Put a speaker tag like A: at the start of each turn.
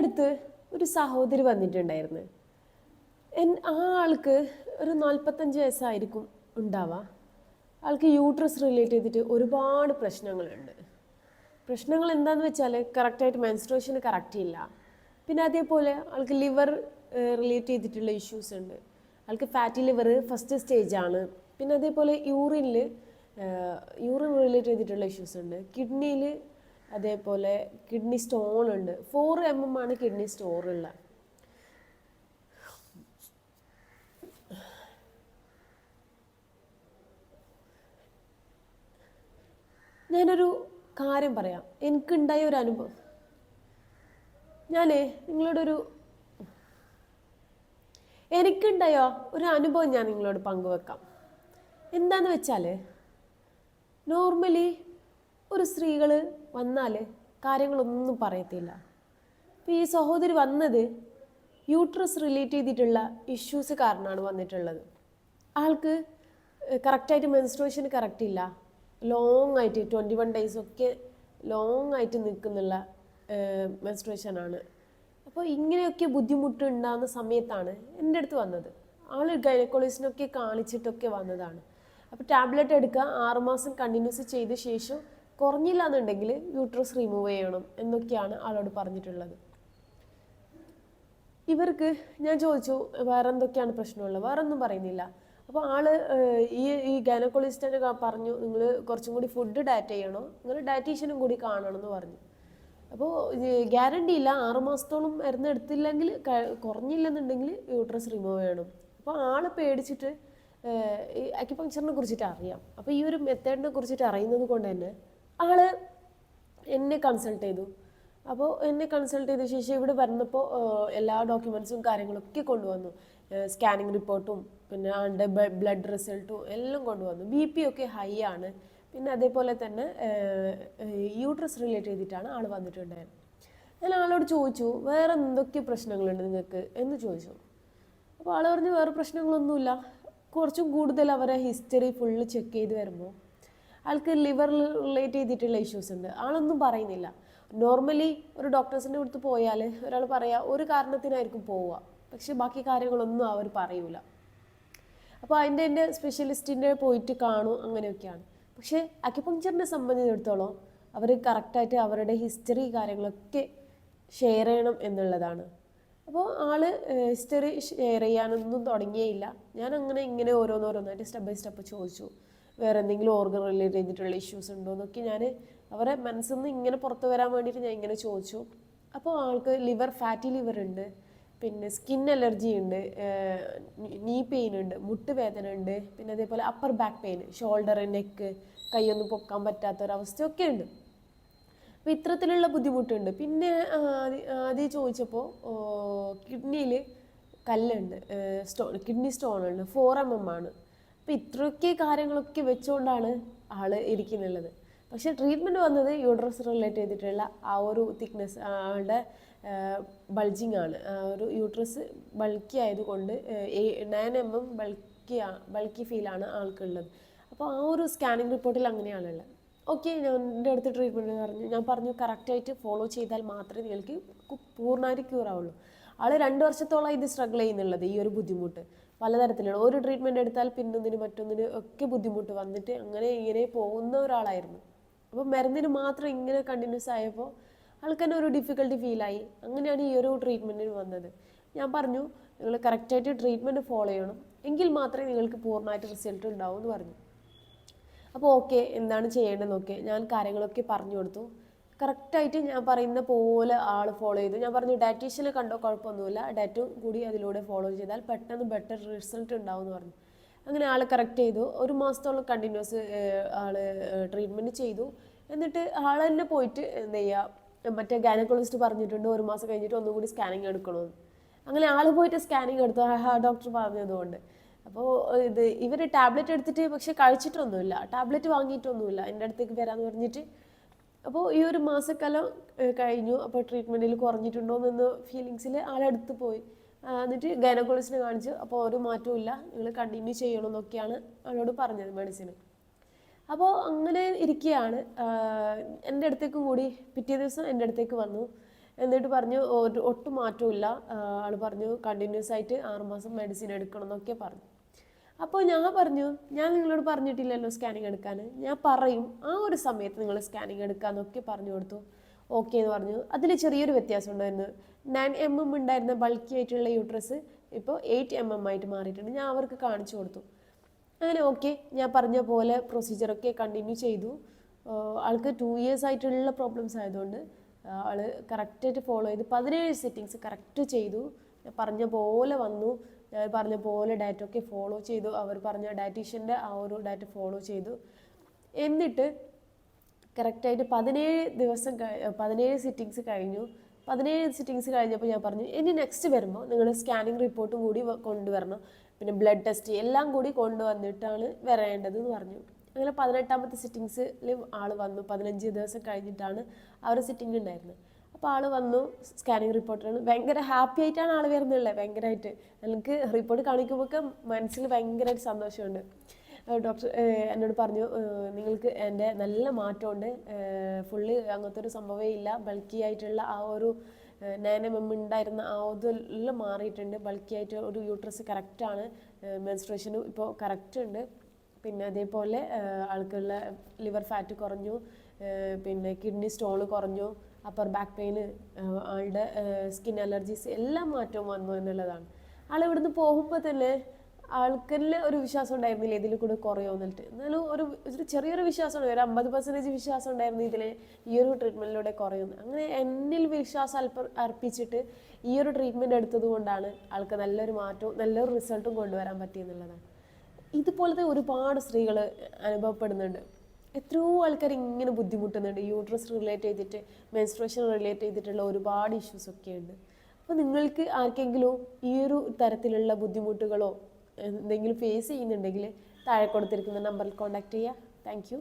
A: അടുത്ത് ഒരു സഹോദരി വന്നിട്ടുണ്ടായിരുന്നു. എൻ ആ ആൾക്ക് ഒരു നാൽപ്പത്തഞ്ച് വയസ്സായിരിക്കും ഉണ്ടാവുക. ആൾക്ക് യൂട്രസ് റിലേറ്റ് ചെയ്തിട്ട് ഒരുപാട് പ്രശ്നങ്ങളുണ്ട്. പ്രശ്നങ്ങൾ എന്താണെന്ന് വെച്ചാൽ കറക്റ്റായിട്ട് മെൻസ്ട്രേഷന് കറക്റ്റ് ഇല്ല. പിന്നെ അതേപോലെ ആൾക്ക് ലിവർ റിലേറ്റ് ചെയ്തിട്ടുള്ള ഇഷ്യൂസ് ഉണ്ട്. ആൾക്ക് ഫാറ്റി ലിവർ ഫസ്റ്റ് സ്റ്റേജ് ആണ്. പിന്നെ അതേപോലെ യൂറിനിൽ യൂറിൻ റിലേറ്റ് ചെയ്തിട്ടുള്ള ഇഷ്യൂസ് ഉണ്ട്. കിഡ്നിയിൽ അതേപോലെ കിഡ്നി സ്റ്റോൺ ഉണ്ട്. ഫോർ എം എം ആണ് കിഡ്നി സ്റ്റോർ ഉള്ള. ഞാനൊരു കാര്യം പറയാം. എനിക്കുണ്ടായ ഒരു അനുഭവം. ഞാനേ നിങ്ങളോടൊരു എനിക്കുണ്ടായോ ഒരു അനുഭവം ഞാൻ നിങ്ങളോട് പങ്കുവെക്കാം. എന്താന്ന് വെച്ചാൽ നോർമലി ഒരു സ്ത്രീകൾ വന്നാൽ കാര്യങ്ങളൊന്നും പറയത്തില്ല. അപ്പോൾ ഈ സഹോദരി വന്നത് യൂട്രസ് റിലേറ്റ് ചെയ്തിട്ടുള്ള ഇഷ്യൂസ് കാരണമാണ് വന്നിട്ടുള്ളത്. ആൾക്ക് കറക്റ്റായിട്ട് മെൻസ്ട്രേഷൻ കറക്റ്റ് ഇല്ല. ലോങ് ആയിട്ട് ട്വന്റി വൺ ഡേയ്സ് ഒക്കെ ലോങ് ആയിട്ട് നിൽക്കുന്നുള്ള മെൻസ്ട്രേഷൻ ആണ്. അപ്പോൾ ഇങ്ങനെയൊക്കെ ബുദ്ധിമുട്ട് ഉണ്ടാകുന്ന സമയത്താണ് എന്റെ അടുത്ത് വന്നത്. ആൾ ഗൈനക്കോളജിസ്റ്റിനൊക്കെ കാണിച്ചിട്ടൊക്കെ വന്നതാണ്. അപ്പോൾ ടാബ്ലറ്റ് എടുക്കുക ആറുമാസം കണ്ടിന്യൂസ് ചെയ്ത ശേഷം കുറഞ്ഞില്ല എന്നുണ്ടെങ്കിൽ യൂട്രസ് റിമൂവ് ചെയ്യണം എന്നൊക്കെയാണ് ആളോട് പറഞ്ഞിട്ടുള്ളത്. ഇവർക്ക് ഞാൻ ചോദിച്ചു വേറെ എന്തൊക്കെയാണ് പ്രശ്നമുള്ളത്? വേറെ ഒന്നും പറയുന്നില്ല. അപ്പോൾ ആൾ ഈ ഈ ഗൈനക്കോളജിസ്റ്റ് പറഞ്ഞു നിങ്ങൾ കുറച്ചും കൂടി ഫുഡ് ഡയറ്റ് ചെയ്യണോ. നിങ്ങൾ ഡയറ്റീഷ്യനും കൂടി കാണണം എന്ന് പറഞ്ഞു. അപ്പോൾ ഗ്യാരണ്ടി ഇല്ല. ആറുമാസത്തോളം മരുന്ന് എടുത്തില്ലെങ്കിൽ കുറഞ്ഞില്ലെന്നുണ്ടെങ്കിൽ യൂട്രസ് റിമൂവ് ചെയ്യണം. അപ്പോൾ ആൾ പേടിച്ചിട്ട് ഈ അക്യുപങ്ക്ചറിനെ കുറിച്ചിട്ട് അറിയാം. അപ്പോൾ ഈ ഒരു മെത്തേഡിനെ കുറിച്ചിട്ട് അറിയുന്നത് കൊണ്ട് തന്നെ ആൾ എന്നെ കൺസൾട്ട് ചെയ്തു. അപ്പോൾ എന്നെ കൺസൾട്ട് ചെയ്ത ശേഷം ഇവിടെ വന്നപ്പോൾ എല്ലാ ഡോക്യുമെൻസും കാര്യങ്ങളൊക്കെ കൊണ്ടുവന്നു. സ്കാനിങ് റിപ്പോർട്ടും പിന്നെ ആളുടെ ബ്ലഡ് റിസൾട്ടും എല്ലാം കൊണ്ടുവന്നു. ബി പി ഒക്കെ ഹൈ ആണ്. പിന്നെ അതേപോലെ തന്നെ യൂട്രസ് റിലേറ്റ് ചെയ്തിട്ടാണ് ആൾ വന്നിട്ടുണ്ടായത് ഞാൻ ആളോട് ചോദിച്ചു വേറെ എന്തൊക്കെ പ്രശ്നങ്ങളുണ്ട് നിങ്ങൾക്ക്? എന്ന് ചോദിച്ചു. അപ്പോൾ ആൾ പറഞ്ഞു വേറെ പ്രശ്നങ്ങളൊന്നുമില്ല. കുറച്ചും കൂടുതൽ അവരെ ഹിസ്റ്ററി ഫുള്ള് ചെക്ക് ചെയ്ത് വരുമ്പോൾ ആൾക്ക് ലിവർ റിലേറ്റ് ചെയ്തിട്ടുള്ള ഇഷ്യൂസ് ഉണ്ട്. ആളൊന്നും പറയുന്നില്ല. നോർമലി ഒരു ഡോക്ടേഴ്സിന്റെ അടുത്ത് പോയാൽ ഒരാൾ പറയാ ഒരു കാരണത്തിനായിരിക്കും പോവുക. പക്ഷെ ബാക്കി കാര്യങ്ങളൊന്നും അവർ പറയൂല. അപ്പോൾ അതിന്റെ എന്റെ സ്പെഷ്യലിസ്റ്റിന്റെ പോയിട്ട് കാണും അങ്ങനെയൊക്കെയാണ്. പക്ഷേ അക്യുപങ്ക്ചറിനെ സംബന്ധിച്ചിടത്തോളം അവർ കറക്റ്റായിട്ട് അവരുടെ ഹിസ്റ്ററി കാര്യങ്ങളൊക്കെ ഷെയർ ചെയ്യണം എന്നുള്ളതാണ്. അപ്പോൾ ആൾ ഹിസ്റ്ററി ഷെയർ ചെയ്യാനൊന്നും തുടങ്ങിയില്ല ഞാൻ അങ്ങനെ ഇങ്ങനെ ഓരോന്നോരോന്നായിട്ട് സ്റ്റെപ്പ് ബൈ സ്റ്റെപ്പ് ചോദിച്ചു. വേറെ എന്തെങ്കിലും ഓർഗൻ റിലേറ്റ് ചെയ്തിട്ടുള്ള ഇഷ്യൂസ് ഉണ്ടോ എന്നൊക്കെ ഞാൻ അവരെ മനസ്സിൽ നിന്ന് ഇങ്ങനെ പുറത്ത് വരാൻ വേണ്ടിയിട്ട് ഞാൻ ഇങ്ങനെ ചോദിച്ചു. അപ്പോൾ ആൾക്ക് ലിവർ ഫാറ്റി ലിവർ ഉണ്ട് പിന്നെ സ്കിൻ അലർജി ഉണ്ട് നീ പെയിൻ ഉണ്ട് മുട്ട് വേദന ഉണ്ട് പിന്നെ അതേപോലെ upper back pain shoulder neck കൈയൊന്നും പൊക്കാൻ പറ്റാത്ത ഒരവസ്ഥയൊക്കെ ഉണ്ട്. അപ്പോൾ ഇത്തരത്തിലുള്ള ബുദ്ധിമുട്ടുണ്ട്. പിന്നെ ആദ്യ- ചോദിച്ചപ്പോൾ കിഡ്നിയിൽ കല്ലുണ്ട് സ്റ്റോൺ കിഡ്നി സ്റ്റോൺ ഉണ്ട് ഫോർ എം എം ആണ്. അപ്പോൾ ഇത്രയൊക്കെ കാര്യങ്ങളൊക്കെ വെച്ചുകൊണ്ടാണ് ആൾ ഇരിക്കുന്നുള്ളത്. പക്ഷേ ട്രീറ്റ്മെന്റ് വന്നത് യൂട്രസ് റിലേറ്റ് ചെയ്തിട്ടുള്ള ആ ഒരു തിക്നെസ് ആളുടെ ബൾജിങ് ആണ്. ആ ഒരു യൂട്രസ് ബൾക്കി ആയതുകൊണ്ട് nine M M bulky bulky ഫീലാണ് ആൾക്കുള്ളത്. അപ്പോൾ ആ ഒരു സ്കാനിങ് റിപ്പോർട്ടിൽ അങ്ങനെയാണുള്ളത്. ഓക്കെ ഞാൻ എന്റെ അടുത്ത് ട്രീറ്റ്മെന്റ് പറഞ്ഞു ഞാൻ പറഞ്ഞു കറക്റ്റായിട്ട് ഫോളോ ചെയ്താൽ മാത്രമേ നിങ്ങൾക്ക് പൂർണമായിട്ട് ക്യൂർ ആവുള്ളൂ. ആൾ രണ്ട് വർഷത്തോളം ഇത് സ്ട്രഗിൾ ചെയ്യുന്നുള്ളത് ഈ ഒരു ബുദ്ധിമുട്ട്. പലതരത്തിലുള്ള ഒരു ട്രീറ്റ്മെന്റ് എടുത്താൽ പിന്നൊന്നിന് മറ്റൊന്നിന് ഒക്കെ ബുദ്ധിമുട്ട് വന്നിട്ട് അങ്ങനെ ഇങ്ങനെ പോകുന്ന ഒരാളായിരുന്നു. അപ്പോൾ മരുന്നിന് മാത്രം ഇങ്ങനെ കണ്ടിന്യൂസ് ആയപ്പോൾ ആൾക്ക് തന്നെ ഒരു ഡിഫിക്കൽട്ടി ഫീലായി അങ്ങനെയാണ് ഈ ഒരു ട്രീറ്റ്മെന്റിന് വന്നത്. ഞാൻ പറഞ്ഞു നിങ്ങൾ കറക്റ്റായിട്ട് ട്രീറ്റ്മെന്റ് ഫോളോ ചെയ്യണം. എങ്കിൽ മാത്രമേ നിങ്ങൾക്ക് പൂർണമായിട്ട് റിസൾട്ട് ഉണ്ടാവൂ എന്ന് പറഞ്ഞു. അപ്പോൾ ഓക്കെ എന്താണ് ചെയ്യേണ്ടതെന്നൊക്കെ ഞാൻ കാര്യങ്ങളൊക്കെ പറഞ്ഞു കൊടുത്തു. കറക്റ്റായിട്ട് ഞാൻ പറയുന്ന പോലെ ആൾ ഫോളോ ചെയ്തു. ഞാൻ പറഞ്ഞു ഡാറ്റീഷ്യൽ കണ്ടോ? കുഴപ്പമൊന്നുമില്ല. ഡാറ്റും കൂടി അതിലൂടെ ഫോളോ ചെയ്താൽ പെട്ടെന്ന് ബെറ്റർ റിസൾട്ട് ഉണ്ടാവും എന്ന് പറഞ്ഞു. അങ്ങനെ ആൾ കറക്റ്റ് ചെയ്തു. ഒരു മാസത്തോളം കണ്ടിന്യൂസ് ആൾ ട്രീറ്റ്മെന്റ് ചെയ്തു. എന്നിട്ട് ആൾ തന്നെ പോയിട്ട് എന്താ ചെയ്യുക മറ്റേ ഗാനക്കോളജിസ്റ്റ് പറഞ്ഞിട്ടുണ്ട് ഒരു മാസം കഴിഞ്ഞിട്ട് ഒന്നും കൂടി സ്കാനിങ് എടുക്കണമെന്ന് അങ്ങനെ ആൾ പോയിട്ട് സ്കാനിങ് എടുത്തു. ആ ഡോക്ടർ പറഞ്ഞതുകൊണ്ട്. അപ്പോൾ ഇത് ഇവർ ടാബ്ലറ്റ് എടുത്തിട്ട് പക്ഷെ കഴിച്ചിട്ടൊന്നുമില്ല. ടാബ്ലറ്റ് വാങ്ങിയിട്ടൊന്നുമില്ല. എന്റെ അടുത്തേക്ക് വരാമെന്ന് പറഞ്ഞിട്ട് അപ്പോൾ ഈ ഒരു മാസക്കാലം കഴിഞ്ഞു. അപ്പോൾ ട്രീറ്റ്മെന്റിൽ കുറഞ്ഞിട്ടുണ്ടോ എന്ന് ഫീലിങ്സിൽ ആളടുത്ത് പോയി. എന്നിട്ട് ഗൈനക്കോളജിസ്റ്റിനെ കാണിച്ചു. അപ്പോൾ ഒരു മാറ്റവും ഇല്ല. നിങ്ങൾ കണ്ടിന്യൂ ചെയ്യണമെന്നൊക്കെയാണ് ആളോട് പറഞ്ഞത് മെഡിസിൻ അപ്പോൾ അങ്ങനെ ഇരിക്കുകയാണ് എന്റെ അടുത്തേക്കും കൂടി പിറ്റേ ദിവസം എന്റെ അടുത്തേക്ക് വന്നു. എന്നിട്ട് പറഞ്ഞു ഒട്ടും മാറ്റമില്ല ആൾ പറഞ്ഞു കണ്ടിന്യൂസ് ആയിട്ട് ആറുമാസം മെഡിസിൻ എടുക്കണം എന്നൊക്കെ പറഞ്ഞു. അപ്പോൾ ഞാൻ പറഞ്ഞു ഞാൻ നിങ്ങളോട് പറഞ്ഞിട്ടില്ലല്ലോ സ്കാനിങ് എടുക്കാൻ ഞാൻ പറയും ആ ഒരു സമയത്ത് നിങ്ങൾ സ്കാനിങ് എടുക്കാന്നൊക്കെ പറഞ്ഞു കൊടുത്തു. ഓക്കെ എന്ന് പറഞ്ഞു. അതിൽ ചെറിയൊരു വ്യത്യാസം ഉണ്ടായിരുന്നു. നയൻ എം എം ഉണ്ടായിരുന്ന ബൾക്കി ആയിട്ടുള്ള യൂട്രസ് ഇപ്പോൾ എയ്റ്റ് എം എം ആയിട്ട് മാറിയിട്ടുണ്ട്. ഞാൻ അവർക്ക് കാണിച്ചു കൊടുത്തു. അങ്ങനെ ഓക്കെ ഞാൻ പറഞ്ഞ പോലെ പ്രൊസീജിയറൊക്കെ കണ്ടിന്യൂ ചെയ്തു. ആൾക്ക് ടു ഇയേഴ്സ് ആയിട്ടുള്ള പ്രോബ്ലംസ് ആയതുകൊണ്ട് ആൾ കറക്റ്റായിട്ട് ഫോളോ ചെയ്ത് പതിനേഴ് സെറ്റിങ്സ് കറക്റ്റ് ചെയ്തു. ഞാൻ പറഞ്ഞ പോലെ വന്നു. ഞാൻ പറഞ്ഞ പോലെ ഡയറ്റ് ഒക്കെ ഫോളോ ചെയ്തു. അവർ പറഞ്ഞ ഡയറ്റീഷ്യന്റെ ആ ഒരു ഡയറ്റ് ഫോളോ ചെയ്തു. എന്നിട്ട് കറക്റ്റായിട്ട് പതിനേഴ് ദിവസം പതിനേഴ് സിറ്റിങ്സ് കഴിഞ്ഞു. പതിനേഴ് സിറ്റിങ്സ് കഴിഞ്ഞപ്പോൾ ഞാൻ പറഞ്ഞു ഇനി നെക്സ്റ്റ് വരുമ്പോൾ നിങ്ങൾ സ്കാനിങ് റിപ്പോർട്ടും കൂടി കൊണ്ടുവരണം. പിന്നെ ബ്ലഡ് ടെസ്റ്റ് എല്ലാം കൂടി കൊണ്ടുവന്നിട്ടാണ് വരേണ്ടത് എന്ന് പറഞ്ഞു. അങ്ങനെ പതിനെട്ടാമത്തെ സിറ്റിങ്സിൽ ആൾ വന്നു. പതിനഞ്ച് ദിവസം കഴിഞ്ഞിട്ടാണ് ആ ഒരു സിറ്റിംഗ് ഉണ്ടായിരുന്നത്. അപ്പോൾ ആൾ വന്നു സ്കാനിങ് റിപ്പോർട്ടാണ് ഭയങ്കര ഹാപ്പി ആയിട്ടാണ് ആൾ വരുന്നുള്ളത് ഭയങ്കരമായിട്ട് എനിക്ക് റിപ്പോർട്ട് കാണിക്കുമ്പോൾ മനസ്സിൽ ഭയങ്കരമായിട്ട് സന്തോഷമുണ്ട്. ഡോക്ടർ എന്നോട് പറഞ്ഞു നിങ്ങൾക്ക് എന്റെ നല്ല മാറ്റമുണ്ട്. ഫുള്ള് അങ്ങനത്തെ ഒരു സംഭവമേ ഇല്ല. ബൾക്കി ആയിട്ടുള്ള ആ ഒരു എം ഉണ്ടായിരുന്ന ആ ഇതെല്ലാം മാറിയിട്ടുണ്ട്. ബൾക്കി ആയിട്ട് ഒരു യൂട്രസ് കറക്റ്റാണ് മെൻസ്ട്രേഷനും ഇപ്പോൾ കറക്റ്റ് ഉണ്ട്. പിന്നെ അതേപോലെ ആൾക്കുള്ള ലിവർ ഫാറ്റ് കുറഞ്ഞു. പിന്നെ കിഡ്നി സ്റ്റോൺ കുറഞ്ഞു. അപ്പർ ബാക്ക് പെയിന് ആളുടെ സ്കിൻ അലർജീസ് എല്ലാം മാറ്റവും വന്നു എന്നുള്ളതാണ്. ആൾ ഇവിടുന്ന് പോകുമ്പോൾ തന്നെ ആൾക്കെല്ലാം ഒരു വിശ്വാസം ഉണ്ടായിരുന്നില്ല ഇതിൽ കൂടെ കുറയോ എന്നിട്ട്. എന്നാലും ഒരു ഒരു ചെറിയൊരു വിശ്വാസമാണ് ഒരു അമ്പത് പെർസെന്റേജ് വിശ്വാസം ഉണ്ടായിരുന്നു ഇതിൽ ഈ ഒരു ട്രീറ്റ്മെന്റിലൂടെ കുറയുന്നു അങ്ങനെ എന്നിൽ വിശ്വാസം അല്പ അർപ്പിച്ചിട്ട് ഈ ഒരു ട്രീറ്റ്മെന്റ് എടുത്തത് കൊണ്ടാണ് ആൾക്ക് നല്ലൊരു മാറ്റവും നല്ലൊരു റിസൾട്ടും കൊണ്ടുവരാൻ പറ്റിയെന്നുള്ളതാണ്. ഇതുപോലത്തെ ഒരുപാട് സ്ത്രീകൾ അനുഭവപ്പെടുന്നുണ്ട്. എത്രയോ ആൾക്കാർ ഇങ്ങനെ ബുദ്ധിമുട്ടുന്നുണ്ട്. യൂട്രസ് റിലേറ്റ് ചെയ്തിട്ട് മെൻസ്ട്രേഷൻ റിലേറ്റ് ചെയ്തിട്ടുള്ള ഒരുപാട് ഇഷ്യൂസ് ഒക്കെ ഉണ്ട്. അപ്പോൾ നിങ്ങൾക്ക് ആർക്കെങ്കിലും ഈ ഒരു തരത്തിലുള്ള ബുദ്ധിമുട്ടുകളോ എന്തെങ്കിലും ഫേസ് ചെയ്യുന്നുണ്ടെങ്കിൽ താഴെ കൊടുത്തിരിക്കുന്ന നമ്പറിൽ കോൺടാക്റ്റ് ചെയ്യുക താങ്ക്